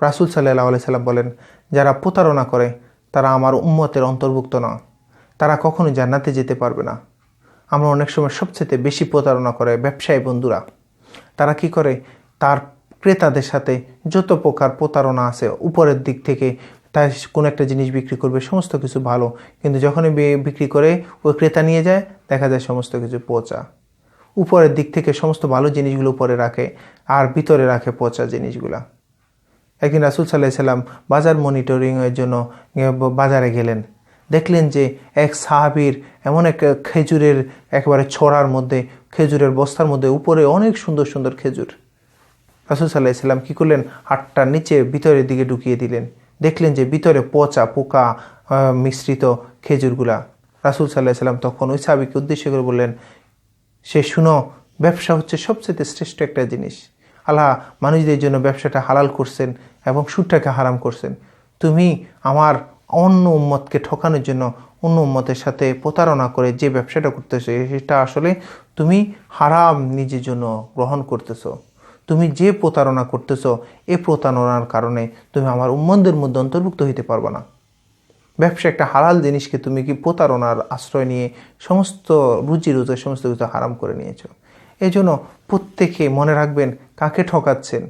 রাসুল সাল্লাহ আলি সাল্লাম বলেন, যারা প্রতারণা করে, তারা আমার উম্মতের অন্তর্ভুক্ত না। তারা কখনো জান্নাতে যেতে পারবে না। আমরা অনেক সময় সবচেয়ে বেশি প্রতারণা করে ব্যবসায়ী বন্ধুরা। তারা কি করে? তার ক্রেতাদের সাথে যত প্রকার প্রতারণা আছে, উপরের দিক থেকে তার কোনো একটা জিনিস বিক্রি করবে, সমস্ত কিছু ভালো। কিন্তু যখনই বিক্রি করে, ওই ক্রেতা নিয়ে যায়, দেখা যায় সমস্ত কিছু পচা। উপরের দিক থেকে সমস্ত ভালো জিনিসগুলো উপরে রাখে, আর ভিতরে রাখে পচা জিনিসগুলা। একদিন রাসুল সাল্লাহ সাল্লাম বাজার মনিটরিংয়ের জন্য বাজারে গেলেন। দেখলেন যে এক সাহাবির এমন এক খেজুরের একেবারে ছড়ার মধ্যে, খেজুরের বস্তার মধ্যে উপরে অনেক সুন্দর সুন্দর খেজুর। রাসুল সাল্লাহ সাল্লাম কী করলেন? হাটটা নিচে ভিতরের দিকে ঢুকিয়ে দিলেন। দেখলেন যে ভিতরে পচা, পোকা মিশ্রিত খেজুরগুলা। রাসুল সাল্লাহ সাল্লাম তখন ওই সাহাবিকে উদ্দেশ্য করে বললেন, সে শুনো, ব্যবসা হচ্ছে সবচেয়ে শ্রেষ্ঠ একটা জিনিস। আল্লাহ মানুষদের জন্য ব্যবসাটা হালাল করছেন এবং সুদটাকে হারাম করছেন। তুমি আমার অন্য উম্মতকে ঠকানোর জন্য অন্য উম্মতের সাথে প্রতারণা করে যে ব্যবসাটা করতেছো, সেটা আসলে তুমি হারাম নিজের জন্য গ্রহণ করতেছো। তুমি যে প্রতারণা করতেছো, এ প্রতারণার কারণে তুমি আমার উম্মদের মধ্যে অন্তর্ভুক্ত হইতে পারবে না। ব্যবসা একটা হালাল জিনিসকে তুমি কি প্রতারণার আশ্রয় নিয়ে সমস্ত রুচি রুচি সমস্ত কিছু হারাম করে নিয়েছো? এই জন্য প্রত্যেকে মনে রাখবেন কাকে ঠকাচ্ছেন।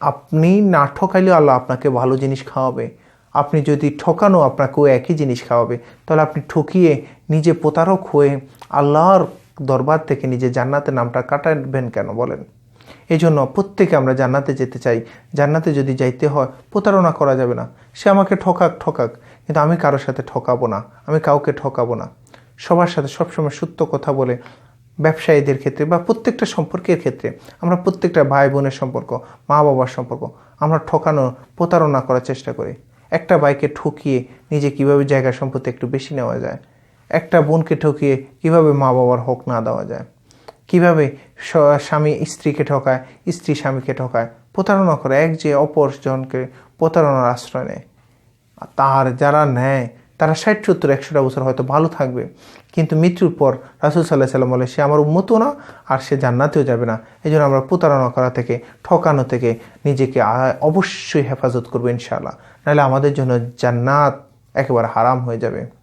আপনি না ঠকাইলেও আল্লাহ আপনাকে ভালো জিনিস খাওয়াবে। আপনি যদি ঠকানো আপনাকেও একই জিনিস খাওয়াবে, তাহলে আপনি ঠকিয়ে নিজে প্রতারক হয়ে আল্লাহর দরবার থেকে নিজে জান্নাতের নামটা কাটাবেন কেন বলেন? এই জন্য প্রত্যেকে আমরা জান্নাতে যেতে চাই। জান্নাতে যদি যাইতে হয়, প্রতারণা করা যাবে না। সে আমাকে ঠকাক ঠকাক, কিন্তু আমি কারোর সাথে ঠকাবো না। আমি কাউকে ঠকাবো না। সবার সাথে সবসময় সত্য কথা বলে ব্যবসায়ীদের ক্ষেত্রে বা প্রত্যেকটা সম্পর্কের ক্ষেত্রে আমরা প্রত্যেকটা ভাই বোনের সম্পর্ক মা বাবার সম্পর্ক আমরা ঠকানো প্রতারণা করার চেষ্টা করি। একটা ভাইকে ঠকিয়ে নিজে কীভাবে জায়গা সম্পত্তি একটু বেশি নেওয়া যায়? একটা বোনকে ঠকিয়ে কীভাবে মা বাবার হক না দেওয়া যায়? কীভাবে স্বামী স্ত্রীকে ঠকায়, স্ত্রী স্বামীকে ঠকায়? প্রতারণা করে এক যে অপর জনকে প্রতারণার আশ্রয় নেয়। তার যারা নেয় তারা ষাট, সত্তর, একশোটা বছর হয়তো ভালো থাকবে। কিন্তু মৃত্যুর পর রাসুল সাল্লাহ সাল্লাম বলে, সে আমার উন্মতও না, আর সে জান্নাতেও যাবে না। এই জন্য আমরা প্রতারণা করা থেকে, ঠকানো থেকে নিজেকে অবশ্যই হেফাজত করব ইনশাআল্লাহ। নাহলে আমাদের জন্য জান্নাত একেবারে হারাম হয়ে যাবে।